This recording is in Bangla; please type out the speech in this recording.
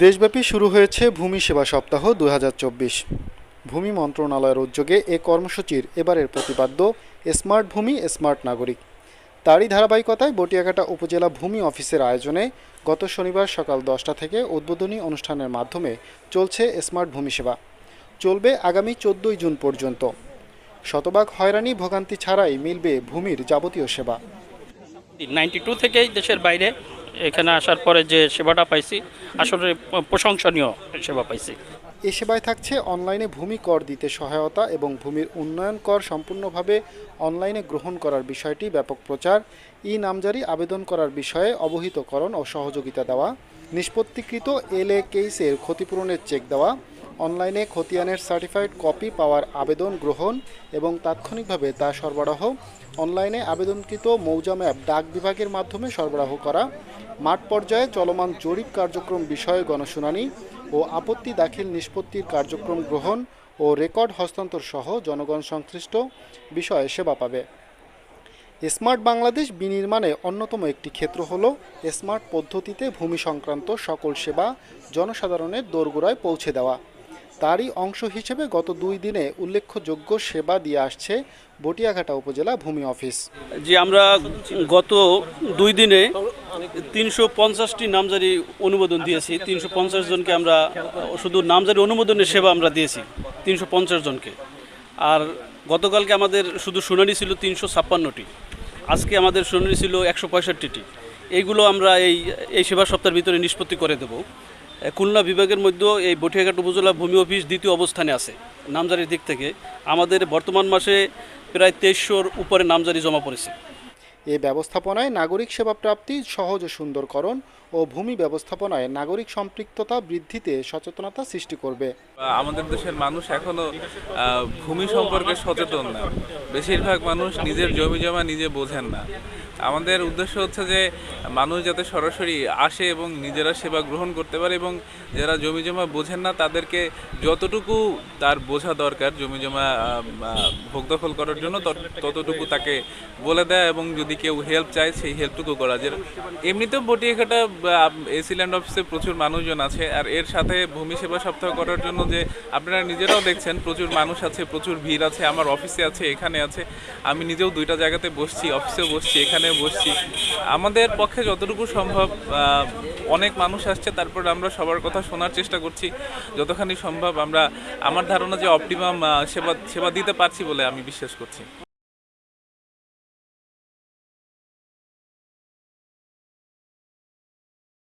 দেশব্যাপী শুরু হয়েছে ভূমি সেবা সপ্তাহ দু হাজার চব্বিশ। ভূমি মন্ত্রণালয়ের উদ্যোগে এ কর্মসূচির এবারের প্রতিপাদ্য, স্মার্ট ভূমি, স্মার্ট নাগরিক। তারই ধারাবাহিকতায় বটিয়াঘাটা উপজেলা ভূমি অফিসের আয়োজনে গত শনিবার সকাল দশটা থেকে উদ্বোধনী অনুষ্ঠানের মাধ্যমে চলছে স্মার্ট ভূমি সেবা। চলবে আগামী চোদ্দই জুন পর্যন্ত। শতভাগ হয়রানি ভোগান্তি ছাড়াই মিলবে ভূমির যাবতীয় সেবা। নাইনটি টু থেকেই দেশের বাইরে এখানে আসার পরে যে সেবাটা পাইছি, আসলে প্রশংসনীয় সেবা পাইছি। এ সেবায় থাকছে অনলাইনে ভূমি কর দিতে সহায়তা এবং ভূমির উন্নয়ন কর সম্পূর্ণভাবে অনলাইনে গ্রহণ করার বিষয়টি ব্যাপক প্রচার, ই নামজারি আবেদন করার বিষয়ে অবহিতকরণ ও সহযোগিতা দেওয়া, নিষ্পত্তিকৃত এল এ কেসের ক্ষতিপূরণের চেক দেওয়া অনলাইনে খতিয়ানের সার্টিফাইড কপি পাওয়ার আবেদন গ্রহণ এবং তাৎক্ষণিকভাবে তা সরবরাহ, অনলাইনে আবেদনকৃত মৌজা ম্যাপ ডাক বিভাগের মাধ্যমে সরবরাহ করা, মাঠ পর্যায়ে চলমান জরিপ কার্যক্রম বিষয়ে গণশুনানি ও আপত্তি দাখিল নিষ্পত্তির কার্যক্রম গ্রহণ ও রেকর্ড হস্তান্তর সহ জনগণ সংশ্লিষ্ট বিষয়ে সেবা পাবে। স্মার্ট বাংলাদেশ বিনির্মাণে অন্যতম একটি ক্ষেত্র হল স্মার্ট পদ্ধতিতে ভূমি সংক্রান্ত সকল সেবা জনসাধারণের দোরগোড়ায় পৌঁছে দেওয়া। তারই অংশ হিসেবে গত দুই দিনে উল্লেখযোগ্য সেবা দিয়ে আসছে বটিয়াঘাটা উপজেলা ভূমি অফিস। যে আমরা গত দুই দিনে তিনশো পঞ্চাশটি নামজারি অনুমোদন দিয়েছি। তিনশো পঞ্চাশ জনকে আমরা, শুধু নামজারি অনুমোদনের সেবা আমরা দিয়েছি, তিনশো পঞ্চাশ জনকে। আর গতকালকে আমাদের শুধু শুনানি ছিল তিনশো ছাপ্পান্নটি। আজকে আমাদের শুনানি ছিল একশো পঁয়ষট্টিটি। এইগুলো আমরা এই এই সেবা সপ্তাহের ভিতরে নিষ্পত্তি করে দেব। খুলনা বিভাগের মধ্যেও এই বটিয়াঘাট উপজেলা ভূমি অফিস দ্বিতীয় অবস্থানে আছে, নামজারির দিক থেকে। আমাদের বর্তমান মাসে প্রায় তেইশশোর উপরে নামজারি জমা পড়েছে। এ ব্যবস্থাপনায় নাগরিক সেবা প্রাপ্তি, সহজ ও সুন্দরকরণ ও ভূমি ব্যবস্থাপনায় নাগরিক সম্পৃক্ততা বৃদ্ধিতে সচেতনতা সৃষ্টি করবে। আমাদের দেশের মানুষ এখনও ভূমি সম্পর্কে সচেতন না। বেশিরভাগ মানুষ নিজের জমি জমা নিজে বোঝেন না। আমাদের উদ্দেশ্য হচ্ছে যে, মানুষ যাতে সরাসরি আসে এবং নিজেরা সেবা গ্রহণ করতে পারে এবং যারা জমি জমা বোঝেন না, তাদেরকে যতটুকু তার বোঝা দরকার, জমি জমা ভোগ দখল করার জন্য, তত- ততটুকু তাকে বলে দেয় এবং যদি কেউ হেল্প চায়, সেই হেল্পটুকু করা। যে এমনিতেও বটিয়াঘাটা এসি ল্যান্ড অফিসে প্রচুর মানুষজন আছে, আর এর সাথে ভূমি সেবা সপ্তাহ করার জন্য যে আপনারা নিজেরাও দেখছেন, প্রচুর মানুষ আছে, প্রচুর ভিড় আছে, আমার অফিসে আছে, এখানে আছে। আমি নিজেও দুইটা জায়গাতে বসছি অফিসেও বসছি, এখানেও বসছি। আমাদের পক্ষে যতটুকু সম্ভব অনেক মানুষ আসছে, তারপর আমরা সবার কথা শোনার চেষ্টা করছি। যতখানি সম্ভব আমরা, আমার ধারণা যে অপটিমাম সেবা সেবা দিতে পারছি বলে আমি বিশ্বাস করছি।